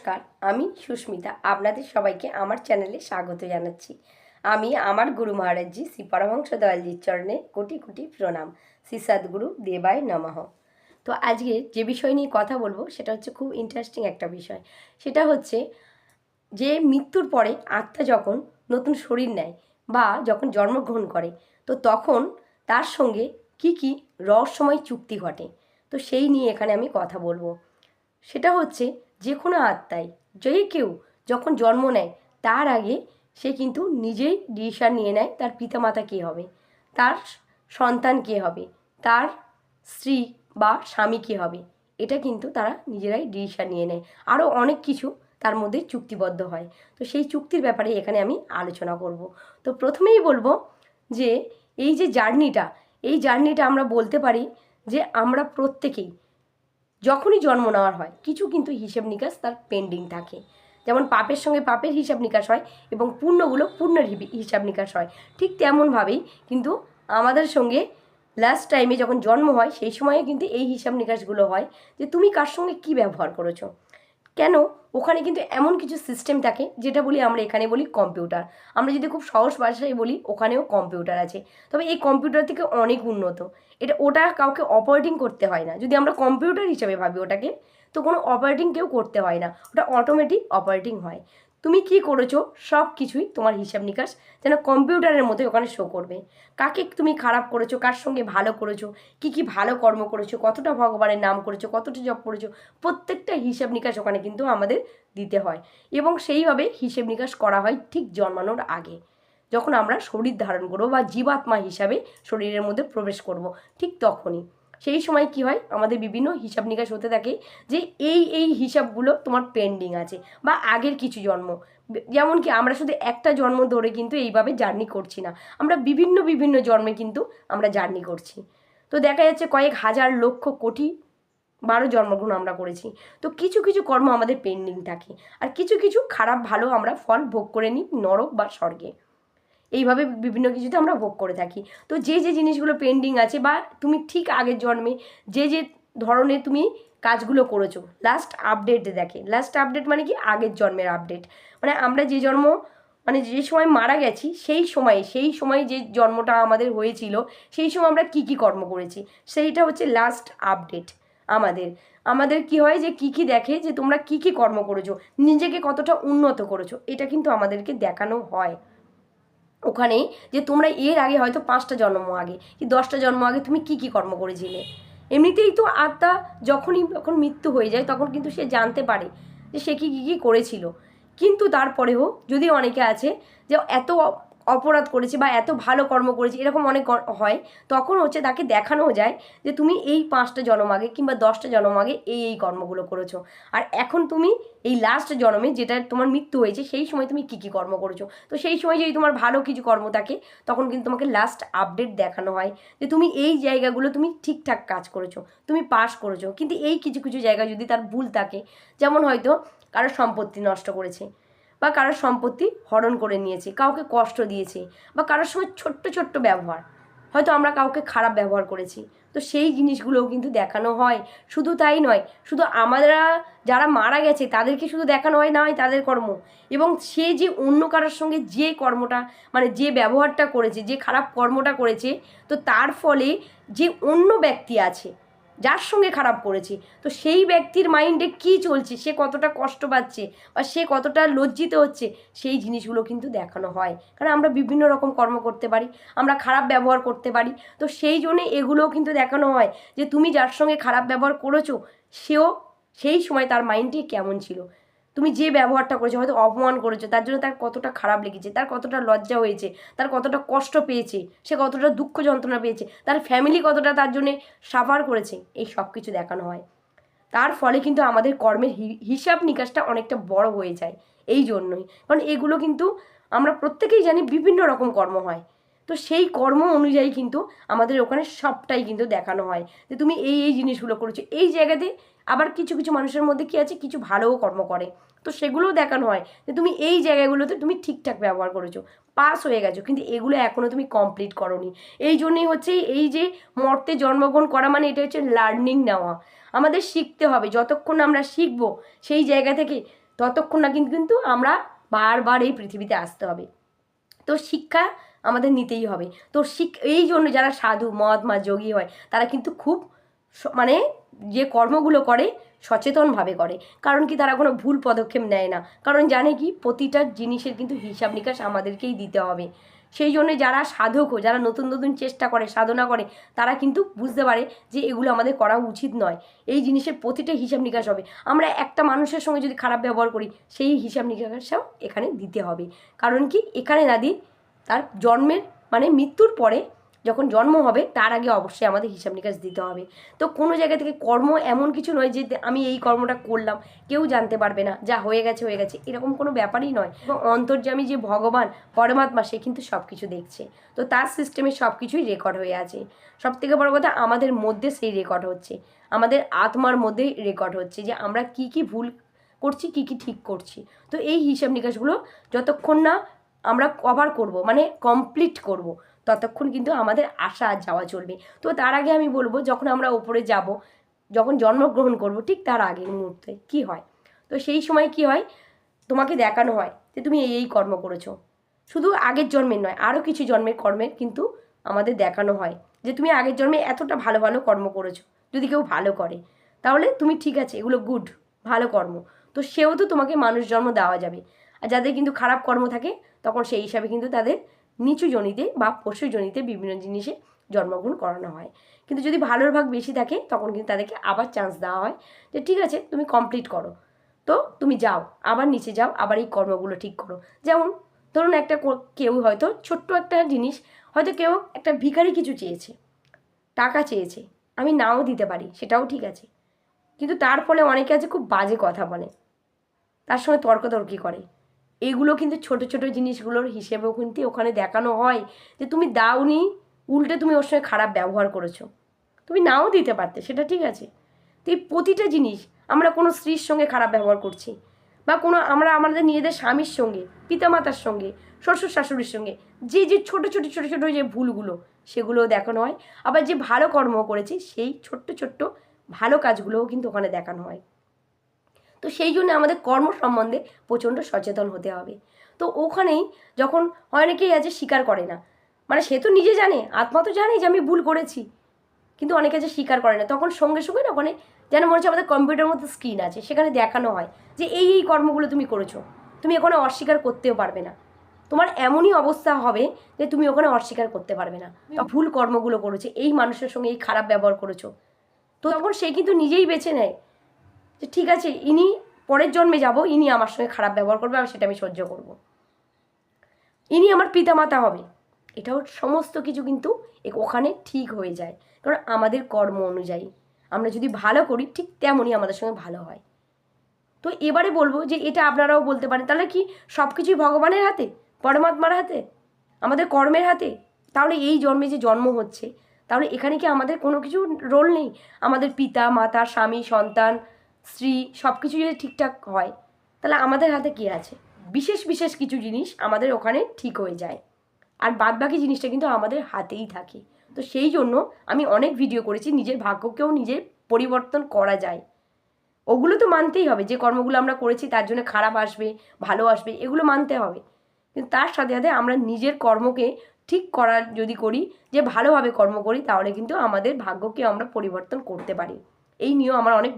নমস্কার, আমি সুস্মিতা। আপনাদের সবাইকে আমার চ্যানেলে স্বাগত জানাচ্ছি। আমি আমার গুরু মহারাজজি শ্রী পরমহংস দয়ালজির চরণে কোটি কোটি প্রণাম। শ্রী সদ্গুরু দেবায় নমঃ। তো আজকে যে বিষয় নিয়ে কথা বলব, সেটা হচ্ছে খুব ইন্টারেস্টিং একটা বিষয়। সেটা হচ্ছে যে মৃত্যুর পরে আত্মা যখন নতুন শরীর নেয় বা যখন জন্মগ্রহণ করে, তো তখন তার সঙ্গে কি কি রহস্যময় চুক্তি ঘটে? তো সেই নিয়ে এখানে আমি কথা বলব। সেটা হচ্ছে যে কোনো আত্মাই, যে কেউ যখন জন্ম নেয়, তার আগে সে কিন্তু নিজেই ডিসিশন নিয়ে নেয় তার পিতামাতা কে হবে, তার সন্তান কে হবে, তার স্ত্রী বা স্বামী কে হবে। এটা কিন্তু তারা নিজেরাই ডিসিশন নিয়ে নেয়। আরও অনেক কিছু তার মধ্যে চুক্তিবদ্ধ হয়। তো সেই চুক্তির ব্যাপারে এখানে আমি আলোচনা করব। তো প্রথমেই বলব যে এই যে জার্নিটা এই জার্নিটা আমরা বলতে পারি যে আমরা প্রত্যেকেই যখনই জন্ম নেওয়ার হয়, কিছু কিন্তু হিসেব নিকাশ তার পেন্ডিং থাকে। যেমন পাপের সঙ্গে পাপের হিসাব নিকাশ হয় এবং পূর্ণগুলো পূর্ণের হিসাব নিকাশ হয়। ঠিক তেমনভাবেই কিন্তু আমাদের সঙ্গে লাস্ট টাইমে যখন জন্ম হয়, সেই সময়ে কিন্তু এই হিসাব নিকাশগুলো হয় যে তুমি কার সঙ্গে কি ব্যবহার করেছ? কেন? ওখানে কিন্তু এমন কিছু সিস্টেম থাকে, যেটা বলি আমরা এখানে বলি কম্পিউটার আমরা যদি খুব সহজ ভাষায় বলি, ওখানেও কম্পিউটার আছে। তবে এই কম্পিউটার থেকে অনেক উন্নত। এটা, ওটা কাউকে অপারেটিং করতে হয় না। যদি আমরা কম্পিউটার হিসাবে ভাবি ওটাকে, তো কোনো অপারেটিং কেউ করতে হয় না। ওটা অটোমেটিক অপারেটিং হয়। তুমি কি করেছ? সব কিছুই তোমার হিসাব নিকাশ যেন কম্পিউটারের মধ্যে ওখানে শো করবে। কাকে তুমি খারাপ করেছ? কার সঙ্গে ভালো করেছ? কি কি ভালো কর্ম করেছ? কতটা ভগবানের নাম করেছ? কতটা জব করেছ? প্রত্যেকটা হিসাব নিকাশ ওখানে কিন্তু আমাদের দিতে হয়। এবং সেইভাবে হিসেব নিকাশ করা হয় ঠিক জন্মানোর আগে। যখন আমরা শরীর ধারণ করব বা জীবাত্মা হিসাবে শরীরের মধ্যে প্রবেশ করব, ঠিক তখনই। সেই সময় কি হয়? আমাদের বিভিন্ন হিসাব নিকাশ হতে থাকে যে এই এই হিসাবগুলো তোমার পেন্ডিং আছে বা আগের কিছু জন্ম। যেমন কি আমরা শুধু একটা জন্ম ধরে কিন্তু এইভাবে জার্নি করছি না। আমরা বিভিন্ন বিভিন্ন জন্মে কিন্তু আমরা জার্নি করছি। তো দেখা যাচ্ছে কয়েক হাজার লক্ষ কোটি বারো জন্মগ্রহণ আমরা করেছি। তো কিছু কিছু কর্ম আমাদের পেন্ডিং থাকে। আর কিছু কিছু খারাপ ভালো আমরা ফল ভোগ করে নিই নরক বা স্বর্গে। এইভাবে বিভিন্ন কিছুতে আমরা ভোগ করে থাকি। তো যে যে জিনিসগুলো পেন্ডিং আছে বা তুমি ঠিক আগের জন্মে যে যে ধরনের তুমি কাজগুলো করেছ লাস্ট আপডেট দেখে। লাস্ট আপডেট মানে কি? আগের জন্মের আপডেট মানে আমরা যে জন্ম মানে যে সময় মারা গেছি, সেই সময়ে, সেই সময় যে জন্মটা আমাদের হয়েছিল, সেই সময় আমরা কি কি কর্ম করেছি, সেইটা হচ্ছে লাস্ট আপডেট আমাদের। আমাদের কি হয় যে, কি কি দেখে যে তোমরা কি কি কর্ম করেছ, নিজেকে কতটা উন্নত করেছ, এটা কিন্তু আমাদেরকে দেখানো হয়। ওখানে যে তোমরা এর আগে হয়তো পাঁচটা জন্ম আগে, কি দশটা জন্ম আগে তুমি কি কি কর্ম করেছিলে? এমনিতেই তো আত্মা যখনই যখন মৃত্যু হয়ে যায় তখন কিন্তু সে জানতে পারে যে সে কি কী কী করেছিল। কিন্তু তারপরেও যদি অনেকে আছে যে এত অপরাধ করেছে বা এত ভালো কর্ম করেছে, এরকম অনেক হয়, তখন হচ্ছে তাকে দেখানো যায় যে তুমি এই পাঁচটা জন্ম আগে কিংবা দশটা জন্ম আগে এই এই কর্মগুলো করেছ। আর এখন তুমি এই লাস্ট জন্মে যেটা তোমার মৃত্যু হয়েছে, সেই সময় তুমি কী কী কর্ম করেছ? তো সেই সময় যদি তোমার ভালো কিছু কর্ম থাকে, তখন কিন্তু তোমাকে লাস্ট আপডেট দেখানো হয় যে তুমি এই জায়গাগুলো তুমি ঠিকঠাক কাজ করেছ, তুমি পাস করেছ। কিন্তু এই কিছু কিছু জায়গায় যদি তার ভুল থাকে, যেমন হয়তো কারোর সম্পত্তি নষ্ট করেছে বা কারোর সম্পত্তি হরণ করে নিয়েছে, কাউকে কষ্ট দিয়েছে বা কারোর সঙ্গে ছোট্ট ছোট্ট ব্যবহার। হয়তো আমরা কাউকে খারাপ ব্যবহার করেছি। তো সেই জিনিসগুলোও কিন্তু দেখানো হয়। শুধু তাই নয়, শুধু আমরা যারা মারা গেছে তাদেরকে শুধু দেখানো হয়, না হয় তাদের কর্ম। এবং সে যে অন্য কারোর সঙ্গে যে কর্মটা মানে যে ব্যবহারটা করেছে, যে খারাপ কর্মটা করেছে, তো তার ফলে যে অন্য ব্যক্তি আছে যার সঙ্গে খারাপ করেছে। তো সেই ব্যক্তির মাইন্ডে কি চলছে, সে কতটা কষ্ট পাচ্ছে বা সে কতটা লজ্জিত হচ্ছে, সেই জিনিসগুলো কিন্তু দেখানো হয়। কারণ আমরা বিভিন্ন রকম কর্ম করতে পারি, আমরা খারাপ ব্যবহার করতে পারি। তো সেই জন্যে এগুলোও কিন্তু দেখানো হয় যে তুমি যার সঙ্গে খারাপ ব্যবহার করেছ, সেও সেই সময় তার মাইন্ডটি কেমন ছিল। তুমি যে ব্যবহারটা করেছ, হয়তো অপমান করেছ, তার জন্য তার কতটা খারাপ লেগেছে, তার কতটা লজ্জা হয়েছে, তার কতটা কষ্ট পেয়েছে, সে কতটা দুঃখ যন্ত্রণা পেয়েছে, তার ফ্যামিলি কতটা তার জন্যে সাফার করেছে, এই সব কিছু দেখানো হয়। তার ফলে কিন্তু আমাদের কর্মের হিসাব নিকাশটা অনেকটা বড় হয়ে যায়, এই জন্যই। কারণ এগুলো কিন্তু আমরা প্রত্যেকেই জানি বিভিন্ন রকম কর্ম হয়। তো সেই কর্ম অনুযায়ী কিন্তু আমাদের ওখানে সবটাই কিন্তু দেখানো হয় যে তুমি এই এই জিনিসগুলো করেছ, এই জায়গাতে আবার কিছু কিছু মানুষের মধ্যে কি আছে? কিছু ভালোও কর্ম করে। তো সেগুলোও দেখানো হয় যে তুমি এই জায়গাগুলোতে তুমি ঠিকঠাক ব্যবহার করেছ, পাস হয়ে গেছো, কিন্তু এগুলো এখনও তুমি কমপ্লিট করোনি। এই জন্যই হচ্ছে এই যে মর্তে জন্মগ্রহণ করা মানে এটা হচ্ছে লার্নিং নেওয়া। আমাদের শিখতে হবে, যতক্ষণ আমরা শিখব সেই জায়গা থেকে, ততক্ষণ না কিন্তু কিন্তু আমরা বারবার এই পৃথিবীতে আসতে হবে। তো শিক্ষা আমাদের নিতেই হবে। তো শিক এই জন্য যারা সাধু মদ মা যোগী হয়, তারা কিন্তু খুব মানে যে কর্মগুলো করে, সচেতনভাবে করে। কারণ কি, তারা কোনো ভুল পদক্ষেপ নেয় না। কারণ জানে কি, প্রতিটা জিনিসের কিন্তু হিসাব নিকাশ আমাদেরকেই দিতে হবে। সেই জন্য যারা সাধক যারা নতুন নতুন চেষ্টা করে, সাধনা করে, তারা কিন্তু বুঝতে পারে যে এগুলো আমাদের করা উচিত নয়। এই জিনিসের প্রতিটা হিসাব নিকাশ হবে। আমরা একটা মানুষের সঙ্গে যদি খারাপ ব্যবহার করি, সেই হিসাব নিকাশও এখানে দিতে হবে। কারণ কি, এখানে না দিই তার জন্মের মানে মৃত্যুর পরে যখন জন্ম হবে, তার আগে অবশ্যই আমাদের হিসাব নিকাশ দিতে হবে। তো কোনো জায়গা থেকে কর্ম এমন কিছু নয় যে আমি এই কর্মটা করলাম, কেউ জানতে পারবে না, যা হয়ে গেছে হয়ে গেছে, এরকম কোনো ব্যাপারই নয়। অন্তর্যামী যে ভগবান, পরমাত্মা, সে কিন্তু সব কিছু দেখছে। তো তার সিস্টেমে সব কিছুই রেকর্ড হয়ে আছে। সব থেকে বড় কথা, আমাদের মধ্যে সেই রেকর্ড হচ্ছে। আমাদের আত্মার মধ্যে রেকর্ড হচ্ছে যে আমরা কি কি ভুল করছি, কি কি ঠিক করছি। তো এই হিসাব নিকাশগুলো যতক্ষণ না আমরা কভার করব মানে কমপ্লিট করব ততক্ষণ কিন্তু আমাদের আসা যাওয়া চলবে। তো তার আগে আমি বলব, যখন আমরা ওপরে যাব, যখন জন্মগ্রহণ করব, ঠিক তার আগের মুহূর্তে কি হয়? তো সেই সময় কি হয়? তোমাকে দেখানো হয় যে তুমি এই এই কর্ম করেছ। শুধু আগের জন্মের নয়, আরও কিছু জন্মের কর্মের কিন্তু আমাদের দেখানো হয় যে তুমি আগের জন্মে এতটা ভালো ভালো কর্ম করেছ, যদি কেউ ভালো করে। তাহলে তুমি ঠিক আছে, এগুলো গুড ভালো কর্ম। তো সেও তো তোমাকে মানুষ জন্ম দেওয়া যাবে। আর যাদের কিন্তু খারাপ কর্ম থাকে, তখন সেই হিসাবে কিন্তু তাদের নিচু জনিতে বা পশু জনিতে বিভিন্ন জিনিসে জন্মগ্রহণ করানো হয়। কিন্তু যদি ভালোর ভাগ বেশি থাকে, তখন কিন্তু তাদেরকে আবার চান্স দেওয়া হয় যে, ঠিক আছে, তুমি কমপ্লিট করো। তো তুমি যাও, আবার নিচে যাও, আবার এই কর্মগুলো ঠিক করো। যেমন ধরুন একটা কেউ হয়তো ছোট্ট একটা জিনিস, হয়তো কেউ একটা ভিখারি কিছু চেয়েছে, টাকা চেয়েছে, আমি নাও দিতে পারি, সেটাও ঠিক আছে। কিন্তু তার ফলে অনেকে আছে খুব বাজে কথা বলে। তার সঙ্গে তর্কতর্কি করে। এগুলো কিন্তু ছোট ছোট জিনিসগুলোর হিসেবেও কিন্তু ওখানে দেখানো হয় যে তুমি দাওনি, উল্টে তুমি ওর সঙ্গে খারাপ ব্যবহার করেছ। তুমি নাও দিতে পারতে, সেটা ঠিক আছে। তো এই প্রতিটা জিনিস আমরা কোনো স্ত্রীর সঙ্গে খারাপ ব্যবহার করছি বা কোনো আমরা আমাদের নিজেদের স্বামীর সঙ্গে, পিতামাতার সঙ্গে, শ্বশুর শাশুড়ির সঙ্গে, যে যে ছোট ছোট ছোট ছোট যে ভুলগুলো সেগুলোও দেখানো হয়। আবার যে ভালো কর্ম করেছি সেই ছোট্ট ছোট্ট ভালো কাজগুলোও কিন্তু ওখানে দেখানো হয়। তো সেই জন্য আমাদের কর্ম সম্বন্ধে প্রচণ্ড সচেতন হতে হবে। তো ওখানেই যখন অনেকেই আছে স্বীকার করে না মানে সে তো নিজে জানে আত্মা তো জানে যে আমি ভুল করেছি কিন্তু অনেকে আছে স্বীকার করে না তখন সঙ্গে সঙ্গে না ওখানে যেন মনে হচ্ছে আমাদের কম্পিউটার মধ্যে স্ক্রিন আছে সেখানে দেখানো হয় যে এই এই কর্মগুলো তুমি করেছ তুমি ওখানে অস্বীকার করতেও পারবে না। তোমার এমনই অবস্থা হবে যে তুমি ওখানে অস্বীকার করতে পারবে না ভুল কর্মগুলো করেছ এই মানুষের সঙ্গে এই খারাপ ব্যবহার করেছ। তো তখন সে কিন্তু নিজেই বেছে নেয় যে ঠিক আছে, ইনি পরের জন্মে যাব, ইনি আমার সঙ্গে খারাপ ব্যবহার করবে আর সেটা আমি সহ্য করব। ইনি আমার পিতামাতা হবে। এটাও সমস্ত কিছু কিন্তু ওখানে ঠিক হয়ে যায়। কারণ আমাদের কর্ম অনুযায়ী আমরা যদি ভালো করি, ঠিক তেমনই আমাদের সঙ্গে ভালো হয়। তো এবারে বলব যে এটা আপনারাও বলতে পারেন। তাহলে কি সব কিছুই ভগবানের হাতে? পরমাত্মার হাতে? আমাদের কর্মের হাতে? তাহলে এই জন্মে যে জন্ম হচ্ছে, তাহলে এখানে কি আমাদের কোনো কিছু রোল নেই? আমাদের পিতা, মাতা, স্বামী, সন্তান স্ত্রী সব কিছু যদি ঠিকঠাক হয়, তাহলে আমাদের হাতে কী আছে? বিশেষ বিশেষ কিছু জিনিস আমাদের ওখানে ঠিক হয়ে যায়। আর বাদবাকি জিনিসটা কিন্তু আমাদের হাতেই থাকে। তো সেই জন্য আমি অনেক ভিডিও করেছি, নিজের ভাগ্যকেও নিজের পরিবর্তন করা যায়। ওগুলো তো মানতেই হবে, যে কর্মগুলো আমরা করেছি তার জন্য খারাপ আসবে, ভালো আসবে, এগুলো মানতে হবে। কিন্তু তার সাথে সাথে আমরা নিজের কর্মকে ঠিক করার যদি করি, যে ভালোভাবে কর্ম করি, তাহলে কিন্তু আমাদের ভাগ্যকে আমরা পরিবর্তন করতে পারি। এই নিয়েও আমার অনেক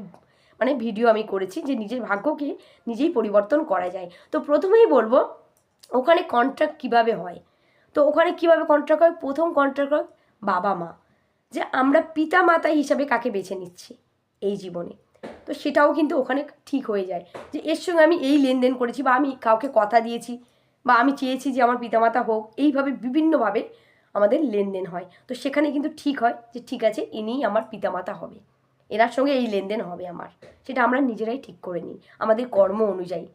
মানে ভিডিও আমি করেছি যে নিজের ভাগ্যকে নিজেই পরিবর্তন করা যায়। তো প্রথমেই বলব, ওখানে কন্ট্রাক্ট কীভাবে হয়? তো ওখানে কীভাবে কন্ট্রাক্ট হয়? প্রথম কন্ট্রাক্ট হয় বাবা মা, যে আমরা পিতা মাতা হিসাবে কাকে বেছে নিচ্ছি এই জীবনে? তো সেটাও কিন্তু ওখানে ঠিক হয়ে যায় যে এর সঙ্গে আমি এই লেনদেন করেছি বা আমি কাউকে কথা দিয়েছি বা আমি চেয়েছি যে আমার পিতামাতা হোক, এইভাবে বিভিন্নভাবে আমাদের লেনদেন হয়। তো সেখানে কিন্তু ঠিক হয় যে ঠিক আছে, ইনিই আমার পিতামাতা হবে। এনার সঙ্গে এই লেনদেন হবে আমার। সেটা আমরা নিজেরাই ঠিক করে নিই, আমাদের কর্ম অনুযায়ী।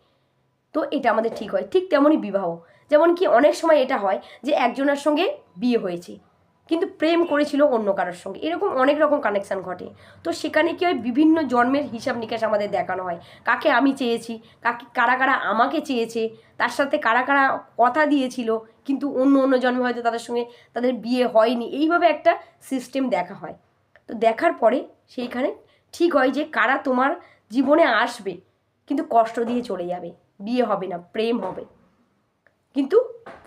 তো এটা আমাদের ঠিক হয়, ঠিক তেমনই বিবাহ। যেমন কি অনেক সময় এটা হয় যে একজনের সঙ্গে বিয়ে হয়েছে, কিন্তু প্রেম করেছিল অন্য কারোর সঙ্গে। এরকম অনেক রকম কানেকশান ঘটে। তো সেখানে কি হয়, বিভিন্ন জন্মের হিসাব নিকাশ আমাদের দেখানো হয়। কাকে আমি চেয়েছি, কাকে, কারা কারা আমাকে চেয়েছে, তার সাথে কারা কারা কথা দিয়েছিল, কিন্তু অন্য অন্য জন্মে হয়তো তাদের সঙ্গে তাদের বিয়ে হয়নি। এইভাবে একটা সিস্টেম দেখা হয়। তো দেখার পরে সেইখানে ঠিক হয় যে কারা তোমার জীবনে আসবে, কিন্তু কষ্ট দিয়ে চলে যাবে, বিয়ে হবে না, প্রেম হবে। কিন্তু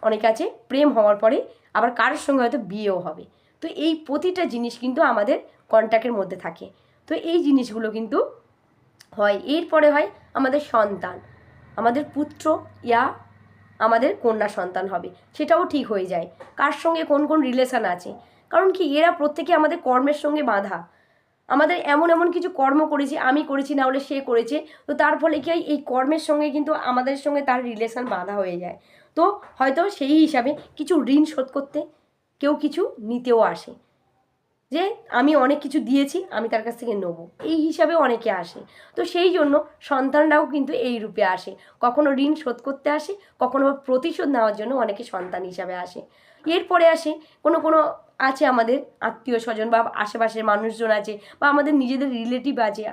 অনেকে আছে প্রেম হওয়ার পরে আবার কারোর সঙ্গে হয়তো বিয়েও হবে। তো এই প্রতিটা জিনিস কিন্তু আমাদের কন্ট্যাক্টের মধ্যে থাকে। তো এই জিনিসগুলো কিন্তু হয়। এরপরে হয় আমাদের সন্তান। আমাদের পুত্র ইয়া আমাদের কন্যা সন্তান হবে। সেটাও ঠিক হয়ে যায়। কার সঙ্গে কোন কোন রিলেশন আছে? কারণ কি, এরা প্রত্যেকে আমাদের কর্মের সঙ্গে বাঁধা। আমাদের এমন এমন কিছু কর্ম করেছি, আমি করেছি, না হলে সে করেছে। তো তার ফলে কি হয়, এই কর্মের সঙ্গে কিন্তু আমাদের সঙ্গে তার রিলেশন বাঁধা হয়ে যায়। তো হয়তো সেই হিসাবে কিছু ঋণ শোধ করতে কেউ কিছু নিতেও আসে। যে আমি অনেক কিছু দিয়েছি, আমি তার কাছ থেকে নেব। এই হিসাবে অনেকে আসে। তো সেই জন্য সন্তানরাও কিন্তু এই রূপে আসে। কখনো ঋণ শোধ করতে আসে, কখনো প্রতিশোধ নেওয়ার জন্য অনেকে সন্তান হিসাবে আসে। এরপরে আসে কোনো কোনো আছে আমাদের আত্মীয় স্বজন বা আশেপাশের মানুষজন আছে বা আমাদের নিজেদের রিলেটিভ আছে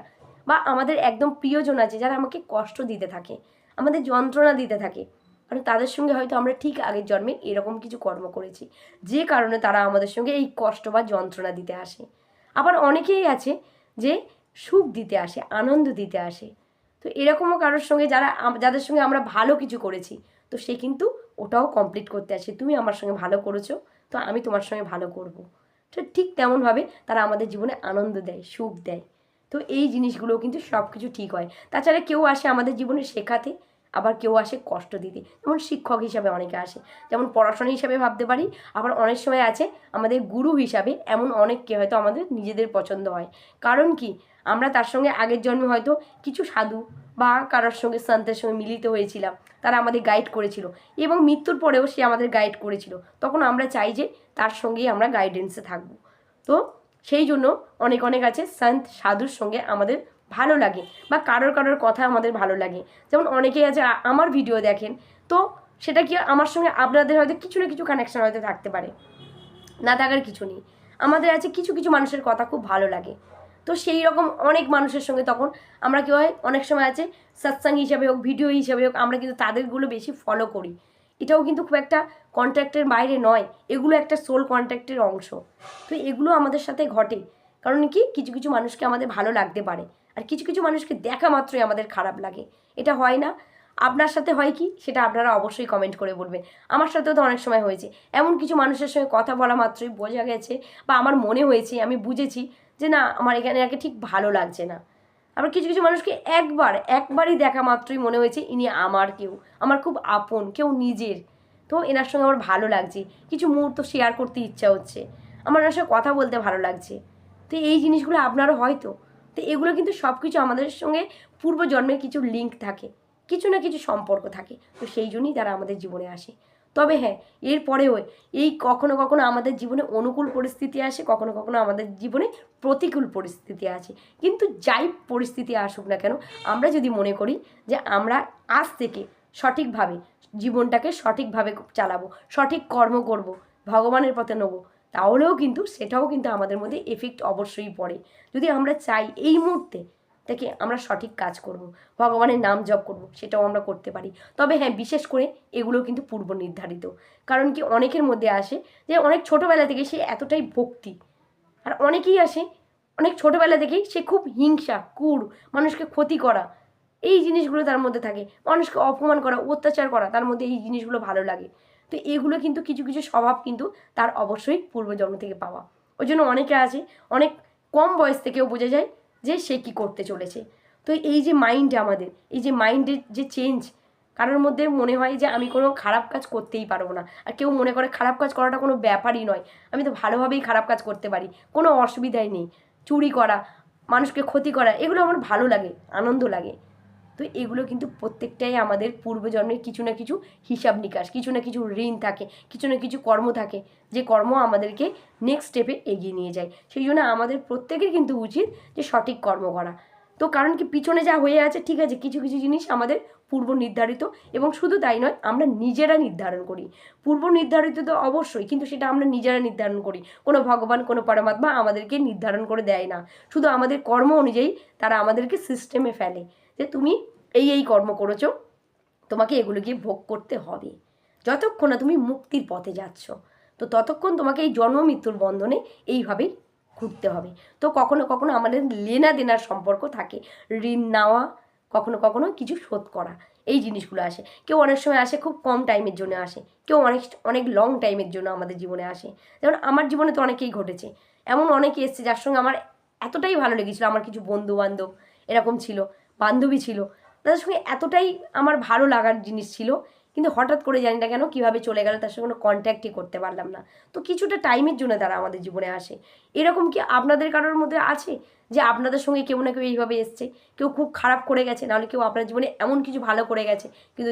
বা আমাদের একদম প্রিয়জন আছে যারা আমাকে কষ্ট দিতে থাকে, আমাদের যন্ত্রণা দিতে থাকে। কারণ তাদের সঙ্গে হয়তো আমরা ঠিক আগের জন্মে এরকম কিছু কর্ম করেছি, যে কারণে তারা আমাদের সঙ্গে এই কষ্ট বা যন্ত্রণা দিতে আসে। আবার অনেকেই আছে যে সুখ দিতে আসে, আনন্দ দিতে আসে। তো এরকমও কারোর সঙ্গে যারা যাদের সঙ্গে আমরা ভালো কিছু করেছি, তো সে কিন্তু ওটাও কমপ্লিট করতে আসে, তুমি আমার সঙ্গে ভালো করেছ তো আমি তোমার সঙ্গে ভালো করব। তো ঠিক তেমনভাবে তারা আমাদের জীবনে আনন্দ দেয়, সুখ দেয়। তো এই জিনিসগুলো কিন্তু সব কিছু ঠিক হয়। তাছাড়া কেউ আসে আমাদের জীবনে শেখাতে, আবার কেউ আসে কষ্ট দিতে। যেমন শিক্ষক হিসাবে অনেকে আসে। যেমন পড়াশোনা হিসাবে ভাবতে পারি, আবার অনেক সময় আছে আমাদের গুরু হিসাবে এমন অনেককে হয়তো আমাদের নিজেদের পছন্দ হয়। কারণ কি? আমরা তার সঙ্গে আগের জন্মে হয়তো কিছু সাধু বা কারোর সঙ্গে সন্তের সঙ্গে মিলিত হয়েছিলাম, তারা আমাদের গাইড করেছিল এবং মৃত্যুর পরেও সে আমাদের গাইড করেছিল। তখন আমরা চাই যে তার সঙ্গেই আমরা গাইডেন্সে থাকব। তো সেই জন্য অনেক অনেক আছে, সন্ত সাধুর সঙ্গে আমাদের ভালো লাগে বা কারোর কারোর কথা আমাদের ভালো লাগে। যেমন অনেকেই আছে আমার ভিডিও দেখেন, তো সেটা কি আমার সঙ্গে আপনাদের হয়তো কিছু না কিছু কানেকশান হয়তো থাকতে পারে। না থাকার কিছু নেই। আমাদের আছে কিছু কিছু মানুষের কথা খুব ভালো লাগে। তো সেই রকম অনেক মানুষের সঙ্গে তখন আমরা কী হয়, অনেক সময় আছে সৎসাং হিসাবে হোক, ভিডিও হিসাবে হোক, আমরা কিন্তু তাদেরগুলো বেশি ফলো করি। এটাও কিন্তু খুব একটা কন্ট্যাক্টের বাইরে নয়, এগুলো একটা সোল কন্ট্যাক্টের অংশ। তো এগুলো আমাদের সাথে ঘটে। কারণ কি, কিছু কিছু মানুষকে আমাদের ভালো লাগতে পারে, আর কিছু কিছু মানুষকে দেখা মাত্রই আমাদের খারাপ লাগে। এটা হয় না আপনার সাথে হয় কি? সেটা আপনারা অবশ্যই কমেন্ট করে বলবেন। আমার সাথেও তো অনেক সময় হয়েছে। এমন কিছু মানুষের সঙ্গে কথা বলা মাত্রই বোঝা গেছে বা আমার মনে হয়েছে, আমি বুঝেছি যে না, আমার এখানে একে ঠিক ভালো লাগছে না। আবার কিছু কিছু মানুষকে একবার, একবারই দেখা মাত্রই মনে হয়েছে, ইনি আমার কেউ, আমার খুব আপন, কেউ নিজের। তো এনার সঙ্গে আমার ভালো লাগছে। কিছু মুহূর্ত শেয়ার করতে ইচ্ছা হচ্ছে। আমার এনার সঙ্গে কথা বলতে ভালো লাগছে। তো এই জিনিসগুলো আপনারও হয়তো। তো এগুলো কিন্তু সব কিছু আমাদের সঙ্গে পূর্বজন্মের কিছু লিঙ্ক থাকে। কিছু না কিছু সম্পর্ক থাকে। তো সেই জন্যই তারা আমাদের জীবনে আসে। তবে হ্যাঁ এরপরেও এই কখনো কখনো আমাদের জীবনে অনুকূল পরিস্থিতি আসে, কখনো কখনো আমাদের জীবনে প্রতিকূল পরিস্থিতি আছে কিন্তু যাই পরিস্থিতি আসুক না কেন, আমরা যদি মনে করি যে আমরা আজ থেকে সঠিকভাবে জীবনটাকে সঠিকভাবে চালাবো, সঠিক কর্ম করব, ভগবানের পথে নেব, তাহলেও কিন্তু সেটাও কিন্তু আমাদের মধ্যে এফেক্ট অবশ্যই পড়ে। যদি আমরা চাই এই মুহূর্তে থেকে আমরা সঠিক কাজ করব, ভগবানের নাম জপ করব, সেটাও আমরা করতে পারি। তবে হ্যাঁ বিশেষ করে এগুলো কিন্তু পূর্ব নির্ধারিত। কারণ কি অনেকের মধ্যে আসে যে অনেক ছোটোবেলা থেকে সে এতটাই ভক্তি। আর অনেকেই আসে অনেক ছোটোবেলা থেকেই সে খুব হিংসা, কুর, মানুষকে ক্ষতি করা। এই জিনিসগুলো তার মধ্যে থাকে। মানুষকে অপমান করা, অত্যাচার করা, তার মধ্যে এই জিনিসগুলো ভালো লাগে। তো এগুলো কিন্তু কিছু কিছু স্বভাব কিন্তু তার অবশ্যই পূর্বজন্ম থেকে পাওয়া। ওই জন্য অনেকে আছে, অনেক কম বয়স থেকেও বোঝা যায় যে সে কী করতে চলেছে। তো এই যে মাইন্ড আমাদের, এই যে মাইন্ডের যে চেঞ্জ কারোর মধ্যে মনে হয় যে আমি কোনো খারাপ কাজ করতেই পারব না। আর কেউ মনে করে খারাপ কাজ করাটা কোনো ব্যাপারই নয়। আমি তো ভালোভাবেই খারাপ কাজ করতে পারি, কোনো অসুবিধাই নেই। চুরি করা, মানুষকে ক্ষতি করা, এগুলো আমার ভালো লাগে, আনন্দ লাগে। তো এগুলো কিন্তু প্রত্যেকটাই আমাদের পূর্বজন্মের কিছু না কিছু হিসাব নিকাশ, কিছু না কিছু ঋণ থাকে, কিছু না কিছু কর্ম থাকে, যে কর্ম আমাদেরকে নেক্সট স্টেপে এগিয়ে নিয়ে যায়। সেই জন্য আমাদের প্রত্যেকের কিন্তু উচিত যে সঠিক কর্ম করা। তো কারণ কি, পিছনে যা হয়ে আছে, ঠিক আছে, কিছু কিছু জিনিস আমাদের পূর্ব নির্ধারিত এবং শুধু তাই নয়, আমরা নিজেরা নির্ধারণ করি। পূর্ব নির্ধারিত তো অবশ্যই, কিন্তু সেটা আমরা নিজেরা নির্ধারণ করি। কোনো ভগবান, কোনো পরমাত্মা আমাদেরকে নির্ধারণ করে দেয় না। শুধু আমাদের কর্ম অনুযায়ী তারা আমাদেরকে সিস্টেমে ফেলে। যে তুমি এই এই কর্ম করেছ, তোমাকে এগুলো গিয়ে ভোগ করতে হবে। যতক্ষণ না তুমি মুক্তির পথে যাচ্ছ, তো ততক্ষণ তোমাকে এই জন্ম মৃত্যুর বন্ধনে এইভাবেই ঘুরতে হবে। তো কখনো কখনো আমাদের লেনা দেনার সম্পর্ক থাকে, ঋণ নেওয়া, কখনো কখনো কিছু শোধ করা, এই জিনিসগুলো আসে। কেউ অনেক সময় আসে, খুব কম টাইমের জন্য আসে, কেউ অনেক অনেক লং টাইমের জন্য আমাদের জীবনে আসে। যেমন আমার জীবনে তো অনেকেই ঘটেছে। এমন অনেকে এসছে যার সঙ্গে আমার এতটাই ভালো লেগেছিলো, আমার কিছু বন্ধু বান্ধব এরকম ছিল। বান্ধবী ছিল, তাদের সঙ্গে এতটাই আমার ভালো লাগার জিনিস ছিল, কিন্তু হঠাৎ করে জানি না কেন কীভাবে চলে গেল, তার সঙ্গে কোনো কন্ট্যাক্টই করতে পারলাম না। তো কিছুটা টাইমের জন্য তারা আমাদের জীবনে আসে। এরকম কি আপনাদের কারোর মধ্যে আছে যে আপনাদের সঙ্গে কেউ না কেউ এইভাবে এসছে? কেউ খুব খারাপ করে গেছে, নাহলে কেউ আপনার জীবনে এমন কিছু ভালো করে গেছে, কিন্তু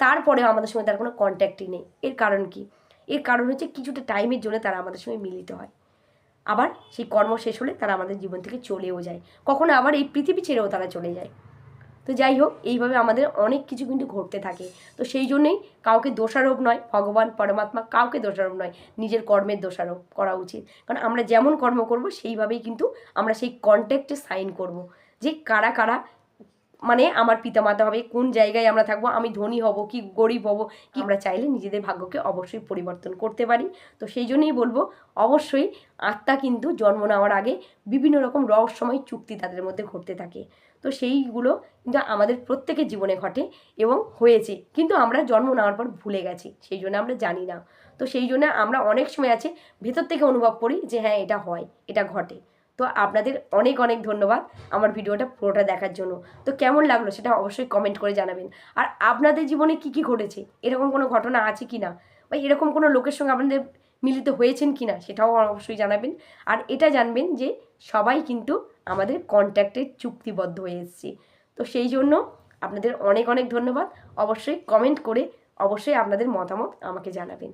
তারপরেও আমাদের সঙ্গে তার কোনো কন্ট্যাক্টই নেই। এর কারণ কি? এর কারণ হচ্ছে কিছুটা টাইমের জন্য তারা আমাদের সঙ্গে মিলিত হয়। আবার সেই কর্ম শেষ হলে তারা আমাদের জীবন থেকে চলেও যায়। কখনো আবার এই পৃথিবী ছেড়েও তারা চলে যায়। তো যাই হোক, এইভাবে আমাদের অনেক কিছু কিন্তু ঘটতে থাকে। তো সেই জন্যেই কাউকে দোষারোপ নয়, ভগবান, পরমাত্মা কাউকে দোষারোপ নয়, নিজের কর্মের দোষারোপ করা উচিত। কারণ আমরা যেমন কর্ম করব, সেইভাবেই কিন্তু আমরা সেই কন্ট্যাক্টে সাইন করব যে কারা কারা মানে আমার পিতামাতা হবে, কোন জায়গায় আমরা থাকব, আমি ধনী হব, কি গরিব হব, কি আমরা চাইলে নিজেদের ভাগ্যকে অবশ্যই পরিবর্তন করতে পারি। তো সেই জন্যই বলব, অবশ্যই আত্মা কিন্তু জন্ম নেওয়ার আগে বিভিন্ন রকম রহস্যময় চুক্তি তাদের মধ্যে ঘটতে থাকে। তো সেইগুলো কিন্তু আমাদের প্রত্যেকের জীবনে ঘটে এবং হয়েছে, কিন্তু আমরা জন্ম নেওয়ার পর ভুলে গেছি, সেই জন্য আমরা জানি না। তো সেই জন্য আমরা অনেক সময় আছে ভেতর থেকে অনুভব করি যে হ্যাঁ এটা হয়, এটা ঘটে। তো আপনাদের অনেক অনেক ধন্যবাদ আমার ভিডিওটা পুরোটা দেখার জন্য। তো কেমন লাগল সেটা অবশ্যই কমেন্ট করে জানাবেন। আর আপনাদের জীবনে কি কি ঘটেছে? এরকম কোনো ঘটনা আছে কি না? বা এরকম কোনো লোকের সঙ্গে আপনাদের মিলিত হয়েছেন কি না? সেটাও অবশ্যই জানাবেন। আর এটা জানবেন যে সবাই কিন্তু আমাদের কন্ট্যাক্টে চুক্তিবদ্ধ হয়ে এসেছি। তো সেই জন্য আপনাদের অনেক অনেক ধন্যবাদ। অবশ্যই কমেন্ট করে অবশ্যই আপনাদের মতামত আমাকে জানাবেন।